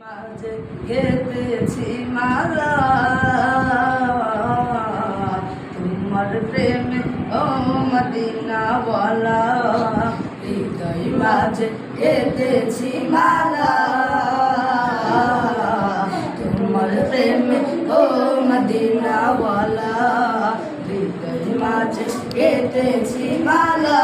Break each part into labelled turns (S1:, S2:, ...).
S1: মাঝে গেতেছি মালা। তোমার প্রেমে ও মদিনা বলা। হৃদয় মাঝে গেতেছি মালা। তোমার প্রেমে ও মদিনা বলা। হৃদয় মাঝে গেতেছি মালা।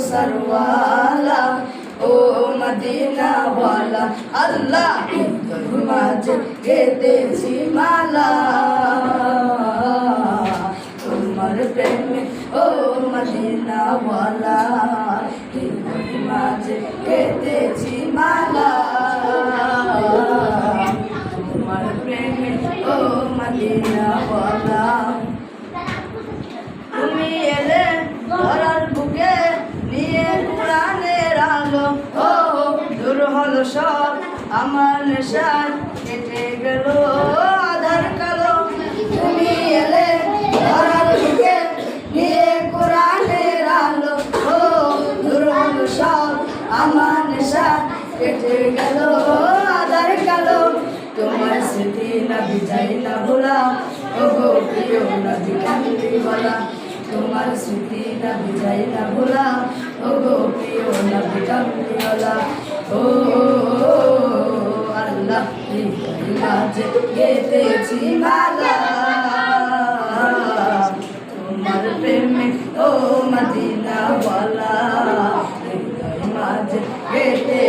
S1: তুমি কৌসরওয়ালা ও মদিনাওয়ালা, আল্লাহ মাঝে গেতেছি মালা। তোমার প্রেমে, ও মদিনাওয়ালা মাঝে কেটেছি মালা। সব আমার নেশার কেটে গেল। আধার কালো, তুমি এলে ধরার বুকে, নিয়ে কোরআনের আলো। ও দূর সব আমার নেশার কেটে গেল। আধার কালো, তোমার স্মৃতি না বিজাই না ভোলা ও গো প্রিয় নদী কান্দি বলা তোমার স্মৃতি না বিজাই না ভোলা ও গো প্রিয় কান্দি বলা ও আল্লাহ মাঝে গেতেছি মালা তোমার প্রেমে ও মদিনা বলা হৃদয় মাঝে গেতেছি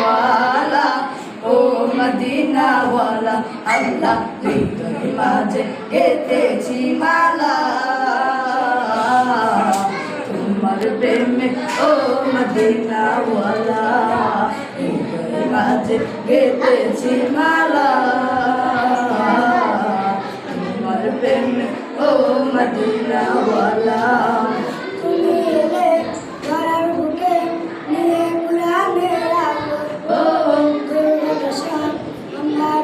S1: ওয়ালা ও মদিনাওয়ালা, আল্লাহ তুই তোর মাঝে গেতেছি মালা। তোমার প্রেমে, ও মদিনাওয়ালা তুই তোর মাঝে গেতেছি মালা।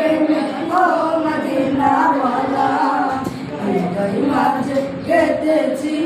S1: Oh, Madina, Madina, Madina, Madina, Madina, Madina, Madina, Madina, Madina,